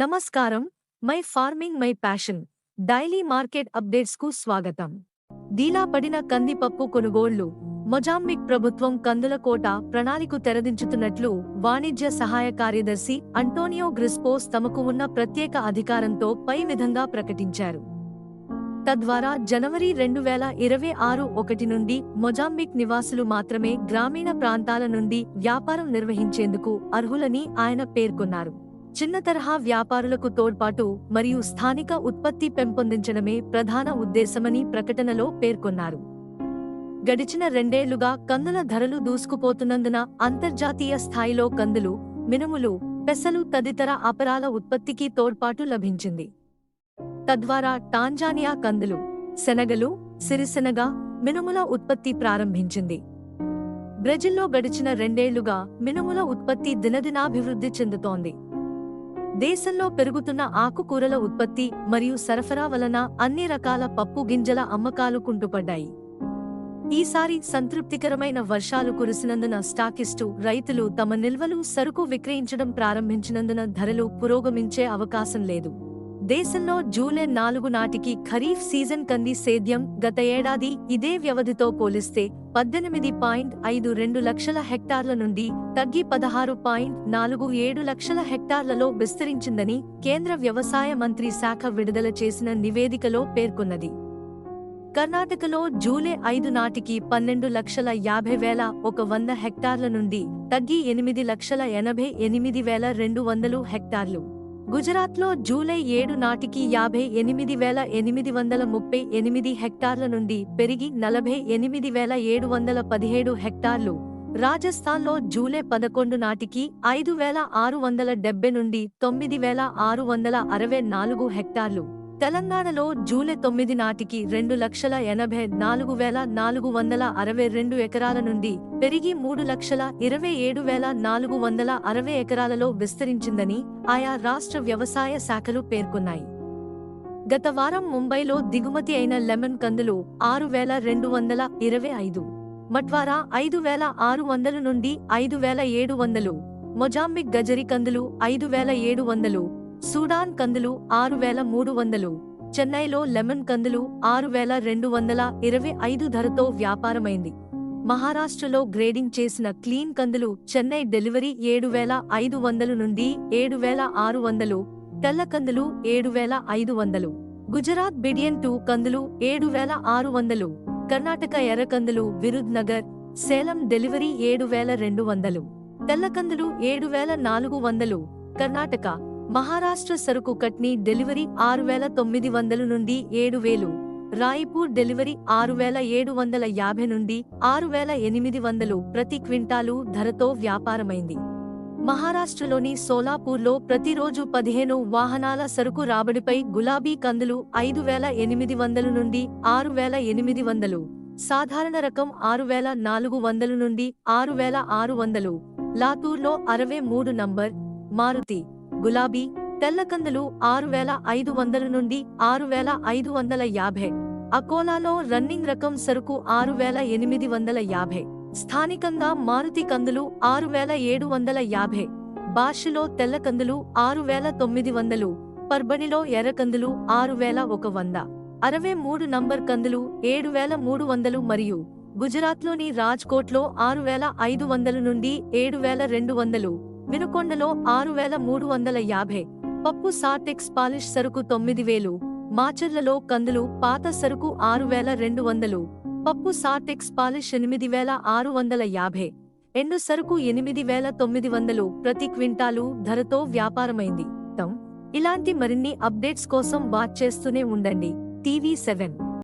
నమస్కారం. My farming my passion. Daily market అప్డేట్స్కు స్వాగతం. డీలా పడిన కందిపప్పు కొనుగోళ్ళు. మొజాంబిక్ ప్రభుత్వం కందుల కోట ప్రణాళిక తెరదించుతున్నట్లు వాణిజ్య సహాయ కార్యదర్శి అంటోనియో గ్రిస్పోస్ తమకు ఉన్న ప్రత్యేక అధికారంతో పై విధంగా ప్రకటించారు. తద్వారా జనవరి రెండు వేల ఇరవై ఆరు ఒకటి నుండి మొజాంబిక్ నివాసులు మాత్రమే గ్రామీణ ప్రాంతాల నుండి వ్యాపారం నిర్వహించేందుకు అర్హులని ఆయన పేర్కొన్నారు. చిన్న తరహా వ్యాపారులకు తోడ్పాటు మరియు స్థానిక ఉత్పత్తి పెంపొందించడమే ప్రధాన ఉద్దేశమని ప్రకటనలో పేర్కొన్నారు. గడిచిన రెండేళ్ళుగా కందుల ధరలు దూసుకుపోతున్నందున అంతర్జాతీయ స్థాయిలో కందులు మినుములు పెసలు తదితర అపరాల ఉత్పత్తికి తోడ్పాటు లభించింది. తద్వారా టాంజానియా కందులు శనగలు సిరిశెనగ మినుముల ఉత్పత్తి ప్రారంభించింది. బ్రెజిల్లో గడిచిన రెండేళ్ళుగా మినుముల ఉత్పత్తి దినదినాభివృద్ధి చెందుతోంది. దేశంలో పెరుగుతున్న ఆకుకూరల ఉత్పత్తి మరియు సరఫరా వలన అన్ని రకాల పప్పు గింజల అమ్మకాలు కుంటుపడ్డాయి. ఈసారి సంతృప్తికరమైన వర్షాలు కురిసినందున స్టాకిస్టు రైతులు తమ నిల్వలు సరుకు విక్రయించడం ప్రారంభించినందున ధరలు పురోగమించే అవకాశం లేదు. దేశంలో జూలై నాలుగు నాటికి ఖరీఫ్ సీజన్ కంది సేద్యం గత ఏడాది ఇదే వ్యవధితో పోలిస్తే పద్దెనిమిది పాయింట్ ఐదు రెండు లక్షల హెక్టార్ల నుండి తగ్గి పదహారు పాయింట్ నాలుగు ఏడు లక్షల హెక్టార్లలో విస్తరించిందని కేంద్ర వ్యవసాయ మంత్రి శాఖ విడుదల చేసిన నివేదికలో పేర్కొన్నది. కర్ణాటకలో జూలై ఐదు నాటికి పన్నెండు లక్షల యాభై వేల ఒక వంద హెక్టార్ల నుండి తగ్గి ఎనిమిది లక్షల ఎనభై ఎనిమిది వేల రెండు వందలు హెక్టార్లు. గుజరాత్లో జూలై ఏడు నాటికి యాభై ఎనిమిది వేల ఎనిమిది వందల ముప్పై ఎనిమిది హెక్టార్ల నుండి పెరిగి నలభై ఎనిమిది వేల ఏడు వందల పదిహేడు హెక్టార్లు. రాజస్థాన్లో జూలై పదకొండు నాటికి ఐదు వేల ఆరు వందల డెబ్బై నుండి తొమ్మిది వేల ఆరు వందల అరవై నాలుగు హెక్టార్లు. తెలంగాణలో జూలై తొమ్మిది నాటికి రెండు లక్షల ఎనభై నాలుగు వేల నాలుగు వందల అరవై రెండు ఎకరాల నుండి పెరిగి మూడు లక్షల ఇరవై ఏడు వేల నాలుగు వందల అరవై ఎకరాలలో విస్తరించిందని ఆయా రాష్ట్ర వ్యవసాయ శాఖలు పేర్కొన్నాయి. గత వారం ముంబైలో దిగుమతి అయిన లెమన్ కందులు ఆరు వేల రెండు వందల ఇరవై ఐదు మట్వారా ఐదు వేల ఆరు వందల నుండి ఐదు వేల ఏడు వందలు మొజాంబిక్ గజరి కందులు ఐదు వేల ఏడు వందలు సూడాన్ కందులు ఆరు వేల మూడు వందలు. చెన్నైలో లెమన్ కందులు ఆరు వేల రెండు వందల ఇరవై ఐదు ధరతో వ్యాపారమైంది. మహారాష్ట్రలో గ్రేడింగ్ చేసిన క్లీన్ కందులు చెన్నై డెలివరీ ఏడు వేల ఐదు వందలు నుండి ఏడు వేల ఆరు వందలు తెల్ల కందులు ఏడు వేల ఐదు వందలు గుజరాత్ బిడియన్ టూ కందులు ఏడు వేల ఆరు వందలు కర్ణాటక ఎర్రకందులు విరుద్ నగర్ సేలం డెలివరీ ఏడు వేల రెండు వందలు తెల్లకందులు ఏడు వేల నాలుగు వందలు కర్ణాటక మహారాష్ట్ర సరుకు కట్నీ డెలివరీ ఆరు వేల తొమ్మిది వందలు నుండి ఏడు వేలు. రాయిపూర్ డెలివరీ ఆరు వేల ఏడు వందల యాభై నుండి ఆరు వేల ఎనిమిది వందలు ప్రతి క్వింటాలు ధరతో వ్యాపారమైంది. మహారాష్ట్రలోని సోలాపూర్లో ప్రతిరోజు పదిహేను వాహనాల సరుకు రాబడిపై గులాబీ కందులు ఐదు వేల ఎనిమిది వందలు నుండి ఆరు వేల ఎనిమిది వందలు సాధారణ రకం ఆరు వేల నాలుగు వందలు నుండి ఆరు వేల ఆరు వందలు. లాతూర్లో అరవై మూడు నంబర్ మారుతి. గులాబీ తెల్లకందులు ఆరు వేల ఐదు వందల నుండి ఆరు వేల ఐదు వందల యాభై. అకోలాలో రన్నింగ్ రకం సరుకు ఆరు వేల ఎనిమిది వందల యాభై. స్థానికంగా మారుతి కందులు ఆరు వేల ఏడు వందల యాభై. బాషులో తెల్లకందులు ఆరు వేల తొమ్మిది వందలు. పర్బనిలో ఎర్రకందులు ఆరు వేల ఒక వంద. అరవై మూడు నంబర్ కందులు ఏడు వేల మూడు వందలు మరియు గుజరాత్లోని రాజ్కోట్లో ఆరు వేల ఐదు వందలు నుండి ఏడు వేల రెండు వందలు. వినుకొండలో ఆరు వేల మూడు వందల యాభై. పప్పు సార్టెక్స్ పాలిష్ సరుకు తొమ్మిది వేలు. మాచర్లలో కందులు పాత సరుకు ఆరు వేల రెండు వందలు. పప్పు సార్టెక్స్ పాలిష్ ఎనిమిది వేల ఆరు వందల యాభై. ఎండు సరుకు ఎనిమిది వేల తొమ్మిది వందలు. ప్రతి క్వింటాలు ధరతో వ్యాపారమైంది. ఇలాంటి మరిన్ని అప్డేట్స్ కోసం వాచ్ చేస్తూనే ఉండండి. TV seven.